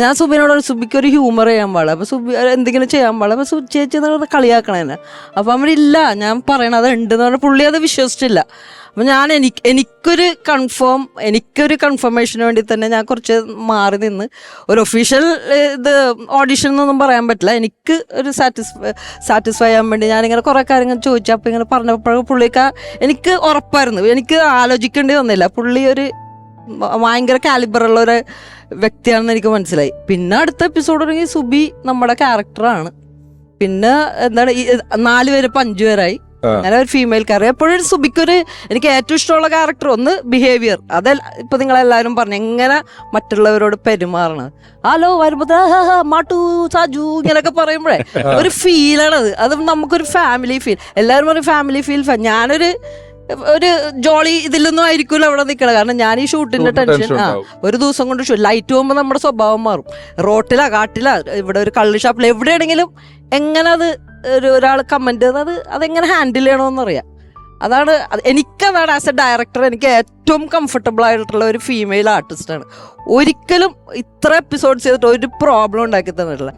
ഞാൻ സുബിനോട് സുബിക്ക് ഒരു ഹ്യൂമർ ചെയ്യാൻ പാടില്ല. അപ്പൊ സുബി എന്തെങ്കിലും ചെയ്യാൻ പാടില്ല. അപ്പൊ ചേച്ചി എന്ന് പറഞ്ഞ് കളിയാക്കണേ എന്നെ. അപ്പൊ അവനില്ല ഞാൻ പറയണത് ഉണ്ടെന്ന് പറഞ്ഞ പുള്ളി അത് വിശ്വസിച്ചില്ല. അപ്പൊ ഞാൻ എനിക്ക് എനിക്കൊരു കൺഫേം എനിക്കൊരു കൺഫർമേഷന് വേണ്ടി തന്നെ ഞാൻ കുറച്ച് മാറി നിന്ന് ഒരു ഒഫീഷ്യൽ ഇത് ഓഡിഷൻ എന്നൊന്നും പറയാൻ പറ്റില്ല. എനിക്ക് ഒരു സാറ്റിസ്ഫൈ സാറ്റിസ്ഫൈ ചെയ്യാൻ വേണ്ടി ഞാനിങ്ങനെ കുറേ കാര്യങ്ങൾ ചോദിച്ചു അപ്പോൾ ഇങ്ങനെ പറഞ്ഞപ്പോഴും പുള്ളിക്ക് എനിക്ക് ഉറപ്പായിരുന്നു. എനിക്ക് ആലോചിക്കേണ്ടി വന്നില്ല. പുള്ളി ഒരു ഭയങ്കര കാലിബറുള്ള ഒരു വ്യക്തിയാണെന്ന് എനിക്ക് മനസ്സിലായി. പിന്നെ അടുത്ത എപ്പിസോഡ് തുടങ്ങി സുബി നമ്മുടെ ക്യാരക്ടറാണ് പിന്നെ എന്താണ് നാല് പേര് ഇപ്പം അഞ്ചു പേരായി അങ്ങനെ ഒരു ഫീമെയിൽ ക്യാരക്ടർ എപ്പോഴും സുബിക്കൊരു എനിക്ക് ഏറ്റവും ഇഷ്ടമുള്ള ക്യാരക്ടർ ഒന്ന് ബിഹേവിയർ അത് ഇപ്പൊ നിങ്ങളെല്ലാവരും പറഞ്ഞു എങ്ങനെ മറ്റുള്ളവരോട് പെരുമാറണം. ഹലോ വരുമ്പോ മാട്ടു സാജു ഇങ്ങനെയൊക്കെ പറയുമ്പോഴേ ഒരു ഫീലാണത് അത് നമുക്കൊരു ഫാമിലി ഫീൽ എല്ലാവരും ഒരു ഫാമിലി ഫീൽ ഞാനൊരു ഒരു ജോളി ഇതിലൊന്നും ആയിരിക്കുമല്ലോ അവിടെ നിൽക്കണം കാരണം ഞാൻ ഈ ഷൂട്ടിന്റെ ടെൻഷൻ ആ ഒരു ദിവസം കൊണ്ട് ഷൂ ലൈറ്റ് പോകുമ്പോൾ നമ്മുടെ സ്വഭാവം മാറും. റോട്ടിലാ കാട്ടിലാ ഇവിടെ ഒരു കള്ളി ഷാപ്പിൽ എവിടെയാണെങ്കിലും എങ്ങനെ അത് ഒരു ഒരാൾ കമന്റ് അത് അതെങ്ങനെ ഹാൻഡിൽ ചെയ്യണമെന്നറിയാം അതാണ് അത് എനിക്കതാണ് ആസ് എ ഡയറക്ടർ എനിക്ക് ഏറ്റവും കംഫർട്ടബിൾ ആയിട്ടുള്ള ഒരു ഫീമെയിൽ ആർട്ടിസ്റ്റാണ് ഒരിക്കലും ഇത്ര എപ്പിസോഡ്സ് ചെയ്തിട്ട് ഒരു പ്രോബ്ലം ഉണ്ടാക്കി തന്നിട്ടില്ല.